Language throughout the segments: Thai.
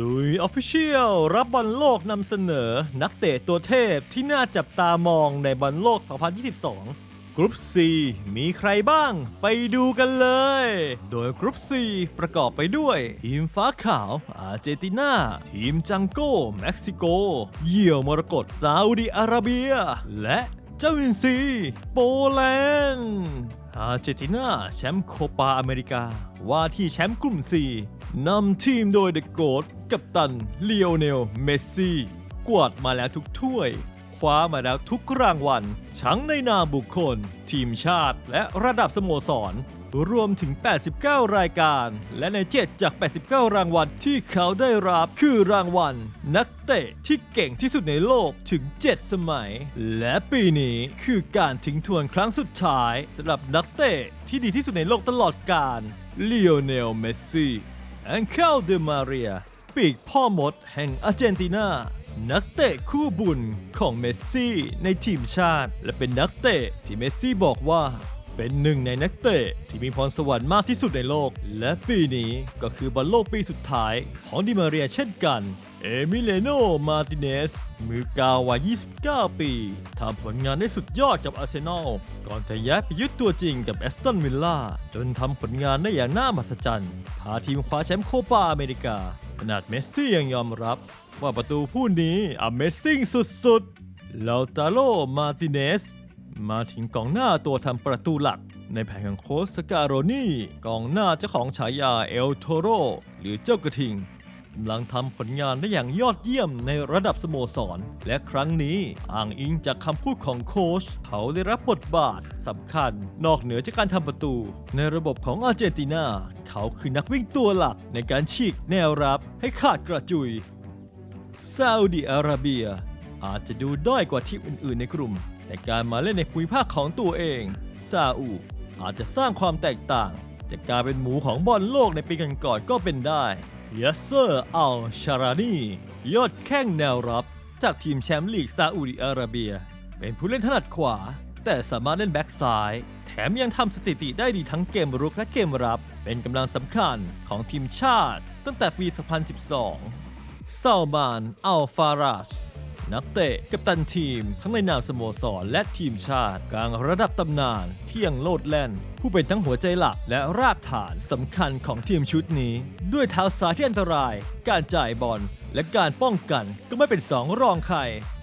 ซุยออฟฟิเชียลรับบอลโลกนำเสนอ นักเตะตัวเทพที่น่าจับตามองในบอลโลก 2022 กรุ๊ป C มีใครบ้าง ไปดูกันเลย โดยกรุ๊ป C ประกอบไปด้วย ทีมฟ้าขาว อาร์เจนตินา ทีมจังโก้ เม็กซิโก เหยี่ยวมรกตซาอุดิอาระเบีย และเจ้าอินซีโปแลนด์อาร์เจนตินาแชมป์โคปาอเมริกา ว่าที่แชมป์กลุ่ม 4นำทีมโดยเดอะโกด กัปตันเลโอเนล เมสซี่ กวาดมาแล้วทุกถ้วย คว้ามาแล้วทุกรางวัลทั้งในนามบุคคล ทีมชาติ และระดับสโมสร รวมถึง 89 รายการ และใน 7 จาก 89 รางวัลที่เขาได้รับคือรางวัล นักเตะที่เก่งที่สุดในโลกถึง 7 สมัย และปีนี้คือการทิ้งทวนครั้งสุดท้ายสำหรับนักเตะที่ดีที่สุดในโลกตลอดกาลลีโอเนล เมสซี่แองเคลเดมาเรีย ปีกพ่อมดแห่งอาร์เจนตินา นักเตะคู่บุญของเมสซี่ในทีมชาติ และเป็นนักเตะที่เมสซี่บอกว่า เป็นหนึ่งในนักเตะที่มีพรสวรรค์มากที่สุดในโลก และปีนี้ก็คือบอลโลกปีสุดท้ายของดิมาเรียเช่นกัน เอมิเลโน มาติเนส มือกาววัย 29 ปีทำผลงานได้สุดยอดกับอาร์เซนอล ก่อนจะย้ายไปยึดตัวจริงกับแอสตันวิลล่า จนทำผลงานได้อย่างน่ามหัศจรรย์ พาทีมคว้าแชมป์โคปาอเมริกา ขนาดเมสซี่ยังยอมรับ ว่าประตูผู้นี้ Amazing สุดๆ ลาตาโล มาติเนส มาถึงกองหน้าตัวทำประตูหลัก ในแผนของโค้ชสการโรนี่กองหน้าเจ้าของฉายาเอลโทโรหรือเจ้ากระทิงกำลังทำผลงานได้อย่างยอดเยี่ยมในระดับสโมสร และครั้งนี้อ้างอิงจากคำพูดของโค้ชเขาได้รับบทบาทสำคัญ นอกเหนือจากการทำประตู ในระบบของอาร์เจนตินา เขาคือนักวิ่งตัวหลักในการฉีกแนวรับให้ขาดกระจุยซาอุดิอาระเบีย อาจจะดูด้อยกว่าทีมอื่นๆในกลุ่ม แต่การมาเล่นในภูมิภาคของตัวเอง ซาอุอาจจะสร้างความแตกต่าง จากการเป็นหมูของบอลโลกในปีก่อนๆก็เป็นได้ยัสเซอร์อัลชารานียอดแข้งแนวรับ จากทีมแชมป์ลีกซาอุดิอาระเบีย เป็นผู้เล่นถนัดขวา แต่สามารถเล่นแบ็กซ้าย แถมยังทำสถิติได้ดีทั้งเกมรุกและเกมรับ เป็นกำลังสำคัญของทีมชาติ ตั้งแต่ปี 2012 ซาลมาน อัลฟาราช นักเตะ กัปตันทีม ทั้งในนามสโมสรและทีมชาติ กลางระดับตำนานที่ยังโลดแล่น ผู้เป็นทั้งหัวใจหลักและรากฐานสำคัญของทีมชุดนี้ ด้วยเท้าซ้ายที่อันตราย การจ่ายบอลและการป้องกันก็ไม่เป็นสองรองใคร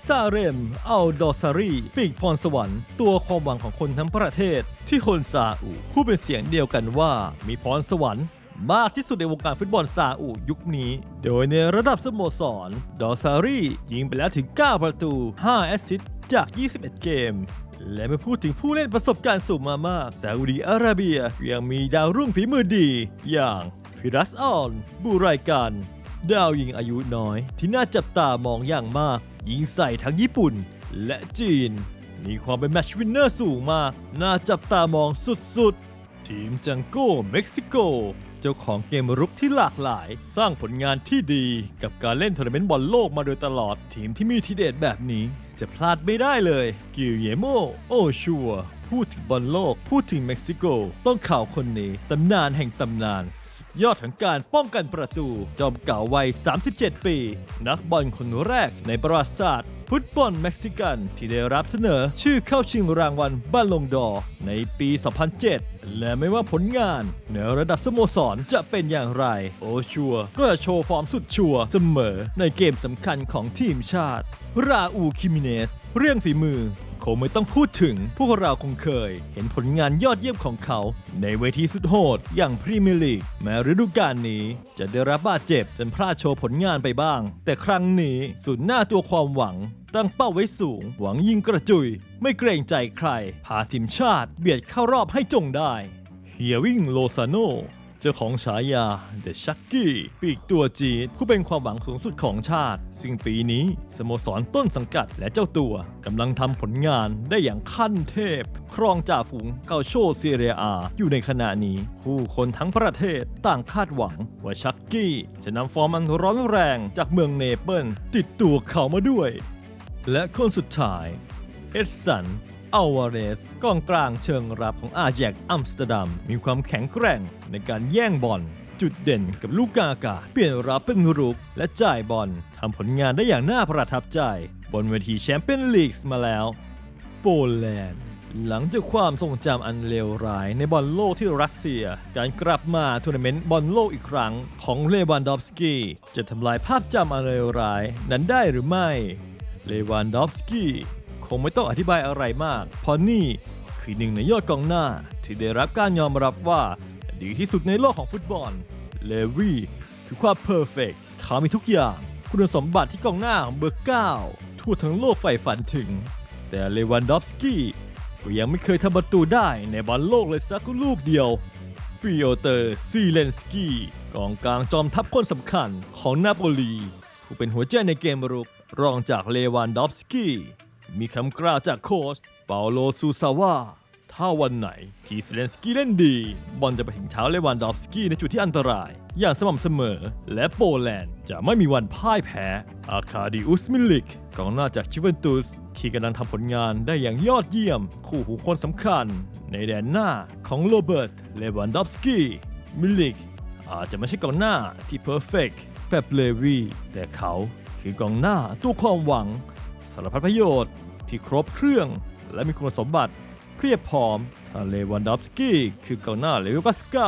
ซาเรม อัลดอซารีปีกพรสวรรค์ ตัวความหวังของคนทั้งประเทศ ที่คนซาอุผู้เป็นเสียงเดียวกันว่ามีพรสวรรค์ มากที่สุดในวงการฟุตบอลซาอุยุคนี้ โดยในระดับสโมสร ดอซารียิงไปแล้วถึง 9 ประตู 5 แอสซิสต์จาก 21 เกม และไม่พูดถึงผู้เล่นประสบการณ์สูงมามากซาอุดีอาระเบียยังมีดาวรุ่งฝีมือดี อย่างฟิรัสออน บูไรกัน ดาวยิงอายุน้อย ที่น่าจับตามองอย่างมาก ยิงใส่ทั้งญี่ปุ่น และจีน มีความเป็นแมชวินเนอร์สูงมาก น่าจับตามองสุดๆ ทีมจังโก้เม็กซิโก เจ้าของเกมรุกที่หลากหลาย สร้างผลงานที่ดีกับการเล่นทัวร์นาเมนต์บอลโลกมาโดยตลอดทีมที่มีทีเด็ดแบบนี้ จะพลาดไม่ได้เลย กิลเยโมโอชัวพูดถึงบอลโลก พูดถึงเม็กซิโก ต้องข่าวคนนี้ตำนานแห่งตำนานยอดของการป้องกันประตู จอมเก่าวัย 37 ปี นักบอลคนแรกในประวัติศาสตร์ ฟุตบอลเม็กซิกันที่ได้รับเสนอชื่อเข้าชิงรางวัลบาลลงดอในปี 2007 และไม่ว่าผลงานในระดับสโมสรจะเป็นอย่างไร โอชัวก็จะโชว์ฟอร์มสุดชัวเสมอในเกมสำคัญของทีมชาติ ราอูคิมิเนส เรื่องฝีมือ คงไม่ต้องพูดถึง พวกเราคงเคย เห็นผลงานยอดเยี่ยมของเขา ในเวทีสุดโหด อย่างพรีเมียร์ลีกแม้ฤดูกาลนี้ จะได้รับบาดเจ็บจนพลาดโชว์ผลงานไปบ้าง แต่ครั้งนี้สุดหน้าตัวความหวัง ตั้งเป้าไว้สูง หวังยิงกระจุย ไม่เกรงใจใคร พาทีมชาติเบียดเข้ารอบให้จงได้เฮียวิ่งโลซาโน เจ้าของฉายาเดอะชักกี้ปีกตัวจีดผู้เป็นความหวังสูงสุดของชาติ ซึ่งปีนี้สโมสรต้นสังกัดและเจ้าตัวกำลังทำผลงานได้อย่างขั้นเทพ ครองจ่าฝูงเกาโชเซีเรียอา อยู่ในขณะนี้ ผู้คนทั้งประเทศต่างคาดหวังว่าชักกี้จะนำฟอร์มอันร้อนแรงจากเมืองเนเปิลติดตัวเขามาด้วย และคนสุดท้ายเอดสัน อัลวาเรสกองกลางเชิงรับของอาแจกอัมสเตอร์ดัมมีความแข็งแกร่งในการแย่งบอลจุดเด่นกับลูกกาอากาศ เปลี่ยนรับเป็นรุก และจ่ายบอลทำผลงานได้อย่างน่าประทับใจ บนเวทีแชมเปี้ยนลีกมาแล้ว โปแลนด์ หลังจากความทรงจำอันเลวร้ายในบอลโลกที่รัสเซีย การกลับมาทัวร์นาเมนต์บอลโลกอีกครั้งของเลวานดอฟสกี้จะทำลายภาพจำอันเลวร้ายนั้นได้หรือไม่ เลวานดอฟสกี้ งไม่ต้องอธิบายอะไรมาก เพราะนี่คือหนึ่งในยอดกองหน้า ที่ได้รับการยอมรับว่า ดีที่สุดในโลกของฟุตบอล เลวี่คือความเพอร์เฟกเขามีทุกอย่าง คุณสมบัติที่กองหน้าของเบอร์ 9 ทั่วทั้งโลกใฝ่ฝันถึง แต่เลวันดอฟสกี้ก็ยังไม่เคยทำประตูได้ในบอลโลกเลยสักลูกเดียวปิโอเตอร์ซีเลนสกี้กองกลางจอมทัพคนสำคัญของนาโปลี ผู้เป็นหัวใจในเกมรุกรองจากเลวานดอฟสกี้ มีคำกล่าวจากโค้ชเปาโลซูซาว่าถ้าวันไหนที่เซเลนสกี้เล่นดี บอลจะไปถึงเท้าเลวานดอฟสกี้ในจุดที่อันตราย อย่างสม่ำเสมอ และโปแลนด์จะไม่มีวันพ่ายแพ้ อาคาดิอุสมิลิกกองหน้าจากชิเวนตุส ที่กำลังทำผลงานได้อย่างยอดเยี่ยม คู่หูคนสำคัญ ในแดนหน้าของโรเบิร์ตเลวันดอฟสกี้มิลิก อาจจะไม่ใช่กองหน้าที่เพอร์เฟกแบบเลวีแต่เขาคือกองหน้าตัวความหวัง สารพัดประโยชน์ที่ครบเครื่อง และมีคุณสมบัติเพียบพร้อมถ้าเลวันดอฟสกี้คือกองหน้าเลเวล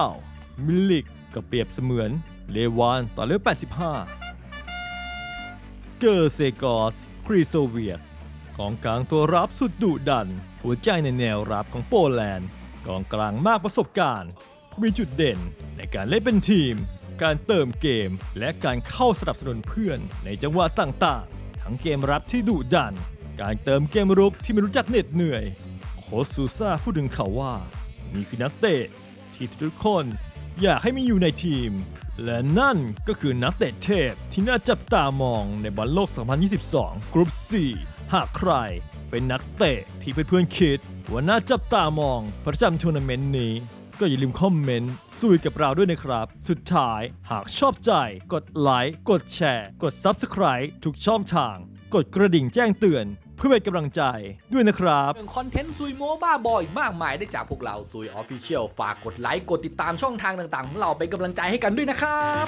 99มิลลิกก็เปรียบเสมือนเลวานต่อเลเวล85 เกอร์เซกอสครีโซเวียตกองกลางตัวรับสุดดุดัน หัวใจในแนวรับของโปแลนด์กองกลางมากประสบการณ์มีจุดเด่นในการเล่นเป็นทีม การเติมเกม และการเข้าสนับสนุนเพื่อนในจังหวะต่างๆ ทั้งเกมรับที่ดุดัน การเติมเกมรุกที่ไม่รู้จักเหน็ดเหนื่อย โค้ชซูซ่าพูดถึงเขาว่านี่คือนักเตะที่ทุกคนอยากให้มีอยู่ในทีม และนั่นก็คือนักเตะเทพที่น่าจับตามองในบอลโลก 2022 กรุ๊ป 4 หากใครเป็นนักเตะที่เพื่อนๆคิดว่าน่าจับตามองประจำทัวร์นาเมนต์นี้ ก็อย่าลืมคอมเมนต์สุยกับเราด้วยนะครับ สุดท้ายหากชอบใจ กดไลค์กดแชร์ กด Subscribe ทุกช่องทาง กดกระดิ่งแจ้งเตือน เพื่อเป็นกำลังใจด้วยนะครับ เรื่องคอนเทนต์ซุยโมบ้าบอยมากมายได้จากพวกเราซุยออฟฟิเชียลฝากกดไลค์กดติดตามช่องทางต่างๆของเราเป็นกำลังใจให้กันด้วยนะครับ